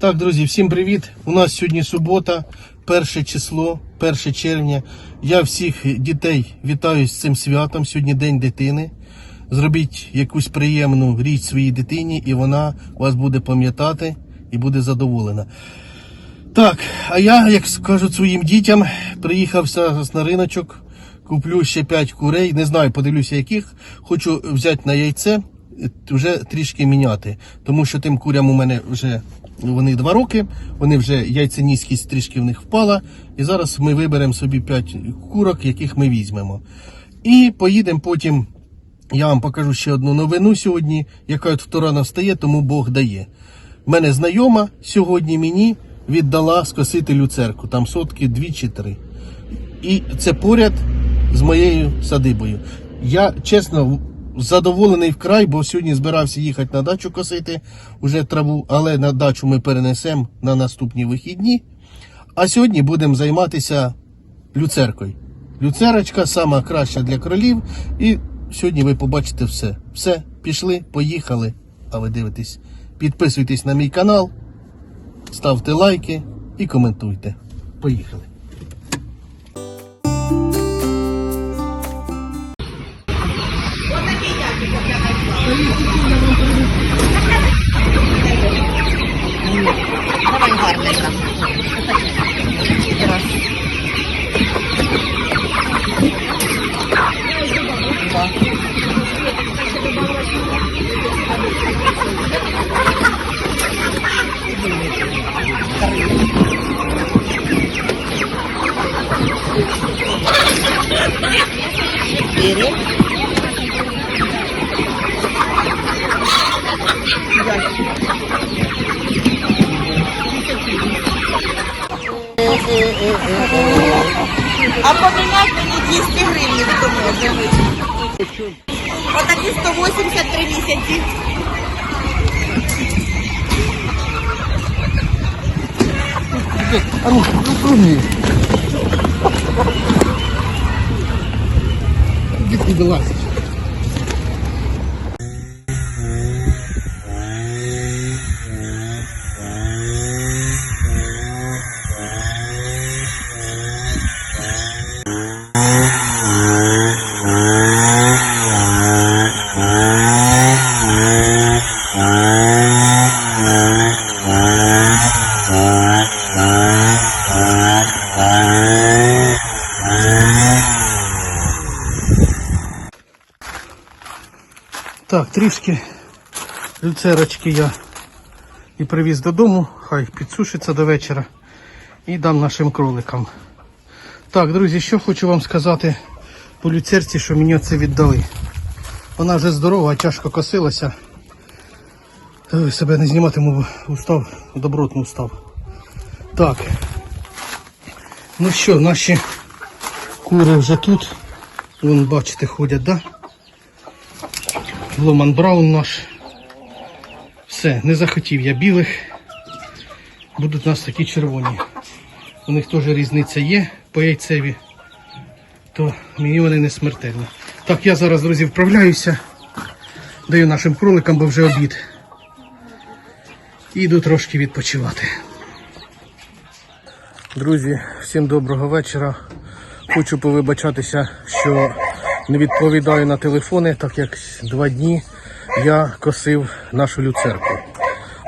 Так, друзі, всім привіт. У нас сьогодні субота, перше число, 1 червня. Я всіх дітей вітаю з цим святом. Сьогодні День дитини. Зробіть якусь приємну річ своїй дитині, і вона вас буде пам'ятати і буде задоволена. Так, а я, як кажуть своїм дітям, приїхав зараз на риночок, куплю ще 5 курей, не знаю, подивлюся яких. Хочу взяти на яйце, вже трішки міняти. Тому що тим курям у мене вже вони 2 роки, вони вже яйценіскість трішки в них впала. І зараз ми виберемо собі 5 курок, яких ми візьмемо. І поїдемо потім. Я вам покажу ще одну новину сьогодні, яка от втора настає, тому Бог дає. Мене знайома сьогодні мені віддала скосити люцерку, там сотки дві чи три. І це поряд з моєю садибою. Я чесно задоволений вкрай, бо сьогодні збирався їхати на дачу косити уже траву, але на дачу ми перенесемо на наступні вихідні. А сьогодні будемо займатися люцеркою. Люцерочка сама краща для кролів. І сьогодні ви побачите все. Все, пішли, поїхали. А ви дивитесь, підписуйтесь на мій канал, ставте лайки і коментуйте. Поїхали. А поміняти мені 200 гривень, хто може. Отакі 183 місяці. А ну, круги. Іди Так, трішки люцерочки я і привіз додому, хай підсушиться до вечора і дам нашим кроликам. Так, друзі, що хочу вам сказати по люцерці, що мені це віддали. Вона вже здорова, тяжко косилася. Ой, себе не зніматиму, устав, добротно устав. Так. Ну що, наші кури вже тут. Вон, бачите, ходять, да? Ломан Браун наш. Все, не захотів я білих. Будуть у нас такі червоні. У них теж різниця є по яйцеві. То мені вони не смертельні. Так, я зараз, друзі, вправляюся. Даю нашим кроликам, бо вже обід. І йду трошки відпочивати. Друзі, всім доброго вечора. Хочу повибачатися, що не відповідаю на телефони, так як два дні я косив нашу люцерку.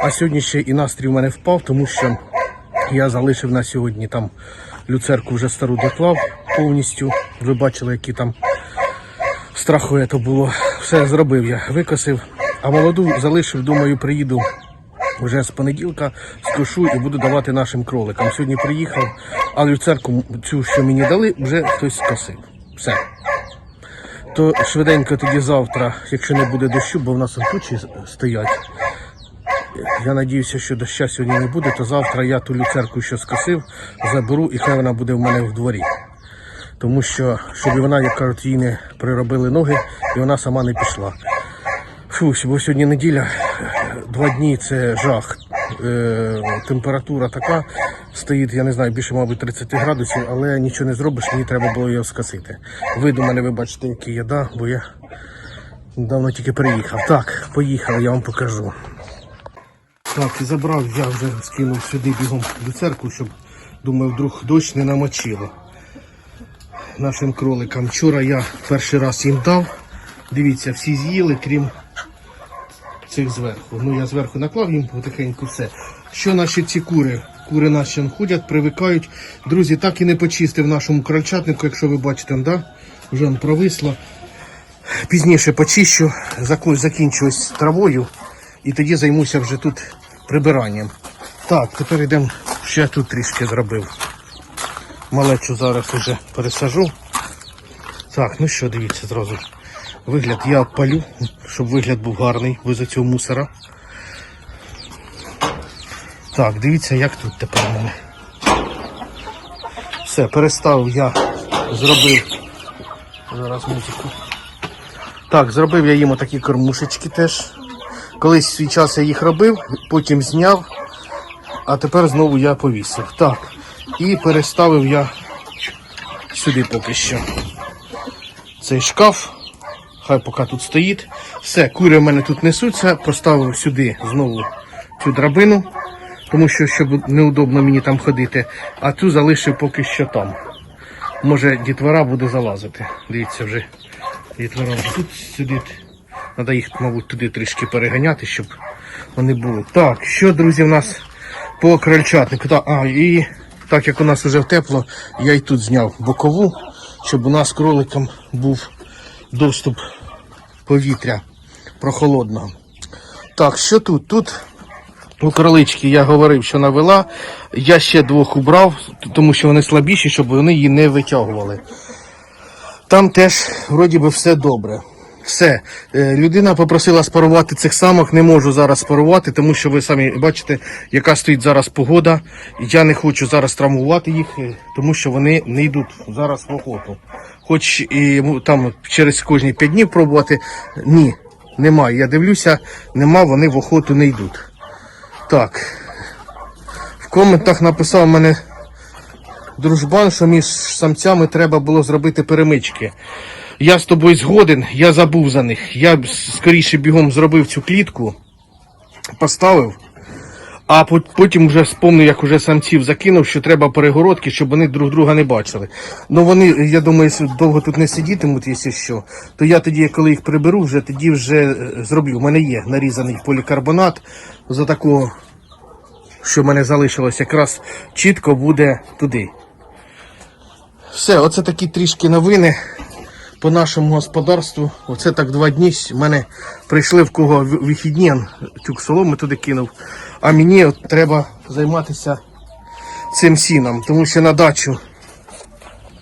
А сьогодні ще і настрій в мене впав, тому що я залишив на сьогодні там люцерку вже стару доклав повністю. Ви бачили, які там страхує то було. Все зробив я, викосив. А молоду залишив, думаю, приїду вже з понеділка, скошу і буду давати нашим кроликам. Сьогодні приїхав, а люцерку цю, що мені дали, вже хтось скосив. Все. То швиденько тоді завтра, якщо не буде дощу, бо в нас тучі стоять. Я надіюся, що доща сьогодні не буде, то завтра я ту люцерку, що скосив, заберу і хай вона буде в мене в дворі. Тому що, щоб вона, як кажуть, їй не приробили ноги, і вона сама не пішла. Фу, бо сьогодні неділя, два дні це жах. Е, температура така стоїть, я не знаю, більше, мабуть, 30 градусів, але нічого не зробиш, мені треба було його скосити. Вид у мене, ви бачите, який я, да, бо я давно тільки приїхав. Так, поїхали, я вам покажу. Так, і забрав, я вже скинув сюди бігом до церкви, щоб думаю, вдруг дощ не намочило. Нашим кроликам. Вчора я перший раз їм дав. Дивіться, всі з'їли, крім цих зверху. Ну я зверху наклав їм потихеньку все. Що наші ці кури? Кури наші ходять, привикають. Друзі, так і не почистив нашому крольчатнику, якщо ви бачите, да? вже он провисло. Пізніше почищу, закінчу травою і тоді займуся вже тут прибиранням. Так, тепер йдемо, ще тут трішки зробив. Малечу зараз уже пересажу. Так, ну що, дивіться зразу. Вигляд я обпалю, щоб вигляд був гарний без цього мусора. Так, дивіться, як тут тепер у мене. Все, переставив я, зробив. Зараз музику. Так, зробив я їм отакі кормушечки теж. Колись свій час я їх робив, потім зняв, а тепер знову я повісив. Так. І переставив я сюди поки що. Цей шкаф. Хай поки тут стоїть. Все, кури в мене тут несуться, поставив сюди знову цю драбину, тому що щоб неудобно мені там ходити, а цю залишив поки що там. Може дітвора буде залазити. Дивіться вже. Дітвора вже тут сидить. Треба їх, мабуть, туди трішки переганяти, щоб вони були. Так, що, друзі, в нас по крольчатнику. Так, а, і так як у нас вже тепло, я і тут зняв бокову, щоб у нас кроликам був доступ повітря прохолодного. Так, що тут? Тут у кролички я говорив, що навела. Я ще двох убрав, тому що вони слабіші, щоб вони її не витягували. Там теж вроді би все добре. Все, Е, людина попросила спарувати цих самок, не можу зараз спарувати, тому що ви самі бачите, яка стоїть зараз погода. Я не хочу зараз травмувати їх, е, тому що вони не йдуть зараз в охоту. Хоч і там через кожні 5 днів пробувати, ні, немає. Я дивлюся, нема, вони в охоту не йдуть. Так. В коментах написав мене дружбан, що між самцями треба було зробити перемички. Я з тобою згоден, я забув за них. Я скоріше бігом зробив цю клітку, поставив, а потім вже спомнив, як уже самців закинув, що треба перегородки, щоб вони друг друга не бачили. Ну вони, я думаю, довго тут не сидітимуть, якщо що, то я тоді, коли їх приберу, вже тоді вже е, зроблю. У мене є нарізаний полікарбонат за такого, що в мене залишилось, якраз чітко буде туди. Все, оце такі трішки новини по нашому господарству. Оце так два дні в мене прийшли в кого вихідні, тюк соломи туди кинув. А мені от треба займатися цим сіном, тому що на дачу.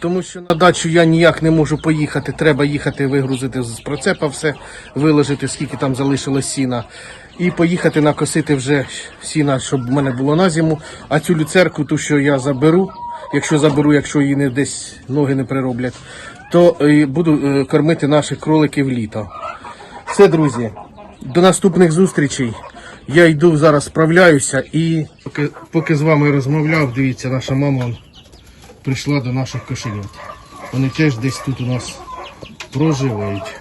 Тому що на дачу я ніяк не можу поїхати. Треба їхати вигрузити з прицепа все, виложити, скільки там залишилось сіна. І поїхати накосити вже сіна, щоб в мене було на зиму. А цю люцерку, ту, що я заберу, якщо заберу, якщо її не десь ноги не прироблять, то е, буду е, кормити наших кроликів літо. Все, друзі, до наступних зустрічей. Я йду зараз справляюся і поки, поки з вами розмовляв, дивіться, наша мама прийшла до наших кошенят. Вони теж десь тут у нас проживають.